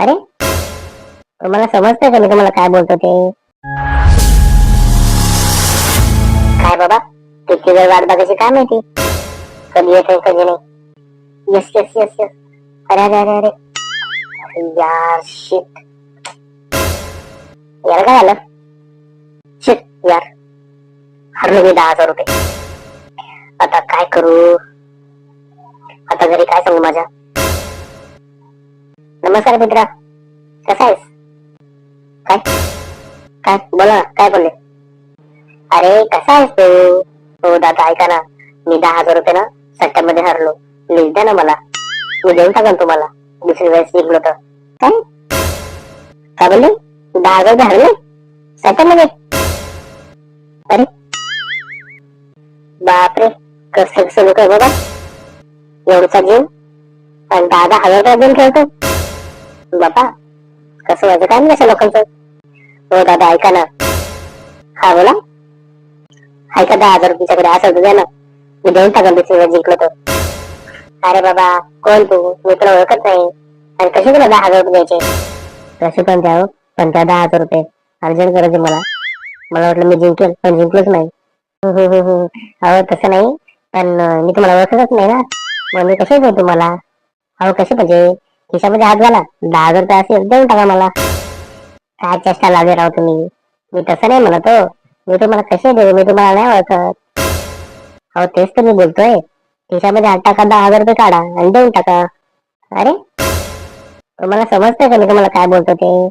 अरे? तुम्हाला समजतंय का मी तुम्हाला काय बोलतो ते? काय बाबा? तिची वेळ वाट बघायची काय माहिती? कधी येते कधी नाही. येस येस येस येस अरे अरे अरे अरे. अरे यार शिट यार काय झालं? शिट यार. हरलो मी दहा हजार रुपये. आता काय करू? आता घरी काय सांगू माझ्या? नमस्कार मित्रा. कसा आहेस? काय? काय? बोला काय बोलले? अरे कसा आहेस तू? हो दादा ऐका ना. मी दहा हजार रुपये ना सट्ट्यामध्ये हरलो. प्लीज द्या ना मला. मी देऊन टाकेन तुम्हाला. दुसरी वेळेस जिंकलो तर. काय? काय बोलले? दहा हजार रुपये हरले? सट्ट्यामध्ये? अरे. बापरे कसं कसं लोक आहे बाबा एवढचा जीव आणि दहा दहा हजार रुपये देऊन खेळतो बाबा कसं व्हायचं काय नाही अशा लोकांचं? हो दादा ऐका ना. हा बोला. ऐका दहा हजार तुमच्याकडे असं होतं द्या ना. मी देऊन टाकेन दुसरी जिंकलो तर. अरे बाबा कोण तू? मी तुला ओळखत नाही. आणि कसे तुला दहा हजार रुपये द्यायचे? कसे पण द्यावं हो, पण त्या दहा हजार रुपये. अर्जंट करायचे मला. मला वाटलं मी जिंकेल पण जिंकलोच नाही. अहो तसं नाही. पण अं, मी तुम्हाला ओळखतच नाही ना. मग मी कसे देऊ तुम्हाला? अहो कसे म्हणजे? खिशामध्ये हात घाला. दहा हजार रुपये असेल देऊन टाका मला. काय चेष्टा लागे राव तुम्ही? मी तसं नाही म्हणत हो. मी तुम्हाला कसे देऊ? मी तुम्हाला नाही ओळखत. अहो तेच तर मी बोलतोय. खिशामध्ये हात टाका दहा हजार रुपये काढा आणि देऊन टाका. अरे? तुम्हाला समजतंय का मी तुम्हाला काय बोलतो ते?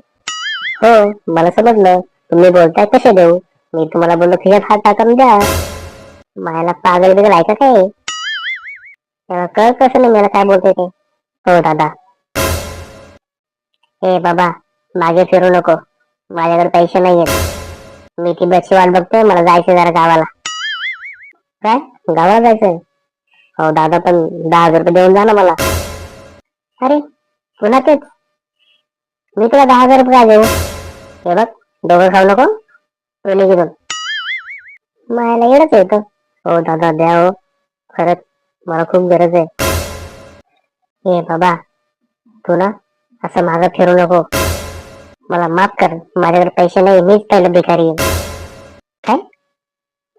हो मला समजलं. तुम्ही बोलताय कसे देऊ. मी तुम्हाला बोललो खिशात हात टाकून द्या. मायाला पागल बिगल ऐका का काय? तेव्हा कळ कसं नाही मला काय बोलतोय ते? हो दादा. ए बाबा मागे फिरू नको. माझ्याकडे पैसे नाहीयेत. मी ती बसची वाट बघतोय मला जायचं जरा गावाला. काय? गावाला जायचंय? हो दादा पण दहा हजार रुपये देऊन जा ना मला. अरे पुन्हा तेच. मी तुला दहा हजार रुपये काय देऊ? हे बघ दोघं खाऊ नको. तुम्ही घेऊन मायला येडच येतं हो दादा द्या हो. खरंच मला खूप गरज आहे. हे बाबा तू ना असं मागं फिरू नको. मला माफ कर माझ्याकडे पैसे नाही मीच पहिलं भिकारी आहे. काय?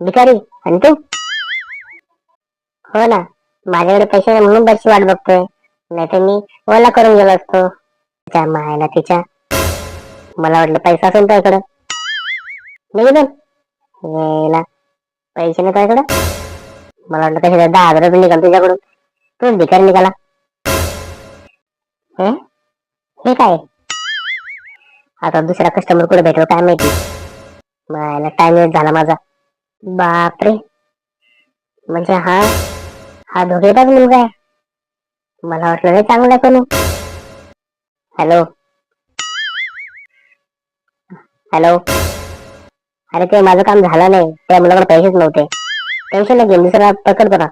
भिकारी? आणि तू? हो ना माझ्याकडे पैसे नाही म्हणून बसची वाट बघतोय. नाहीतर मी ओला करून गेलो असतो. त्या मायला तिच्या. मला वाटलं पैसा असेल त्याकडं. नाही यायला. पैसे नाही त्याकडं. मला वाटलं कशाला दहा हजार रुपये निघाल तुझ्याकडून तूच भिकारी निघाला. हे? हे काय? आता दुसरा कस्टमर कुठे भेटलो काय माहिती? मला टाइम वेस्ट झाला माझा. बापरे. म्हणजे हा हा धोकेबाज मुलगा आहे. मला वाटलं नाही चांगला कोणी. हॅलो हॅलो अरे ते माझं काम झालं नाही. त्या मुलाकडे पैसेच नव्हते. टेन्शन नको घेऊ दुसरा पकड करा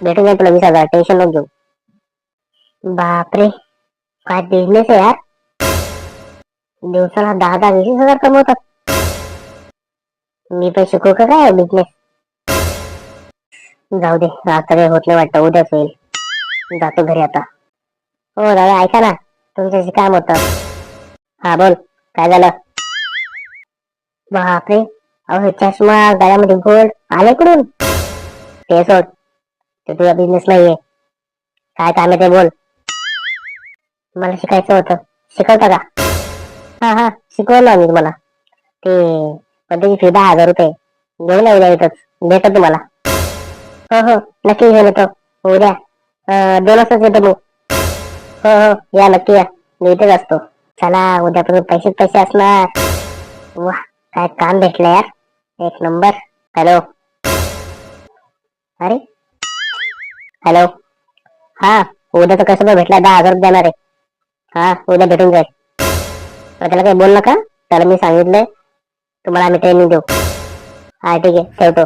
भेटून जाईल तुला वीस हजार. टेन्शन नको घेऊ बापरे. काय बिझनेस आहे यार दिवसाला दहा दहा वीस हजार कमवतात मी पण शिकू का काय बिझनेस जाऊ दे रात्र होत नाही वाटतं उद्याच होईल जातो घरी आता हो दादा ऐका ना तुमच्याशी काम होतं हा बोल काय झालं बापरे अहो चष्मा गळ्यामध्ये गोल्ड आले कुठून ते सोड ते तुझा बिझनेस नाहीये काय काम आहे ते बोल मला शिकायचं होतं. शिकवता का हा हा शिकवलं मी तुम्हाला. ते पण फी दहा हजार रुपये. घेऊन उद्या द्या इथंच. भेटत तुम्हाला. हो हो नक्की घेऊन येतो. उद्या. अं, दोन वाजताच येतो मी. हो हो या नक्की या. मी इथेच असतो. चला उद्यापासून पैसे पैसे असणार. वा काय काम भेटलं यार. एक नंबर. हॅलो. अरे. हॅलो. हा उद्याचा कसं भेटला? दहा हजार रुपये देणार आहे. हा उद्या भेटून जाईल. त्याला काही बोल नका त्याला मी सांगितलंय तुम्हाला आम्ही ट्रेनिंग देऊ. हा ठीक आहे ठेवतो.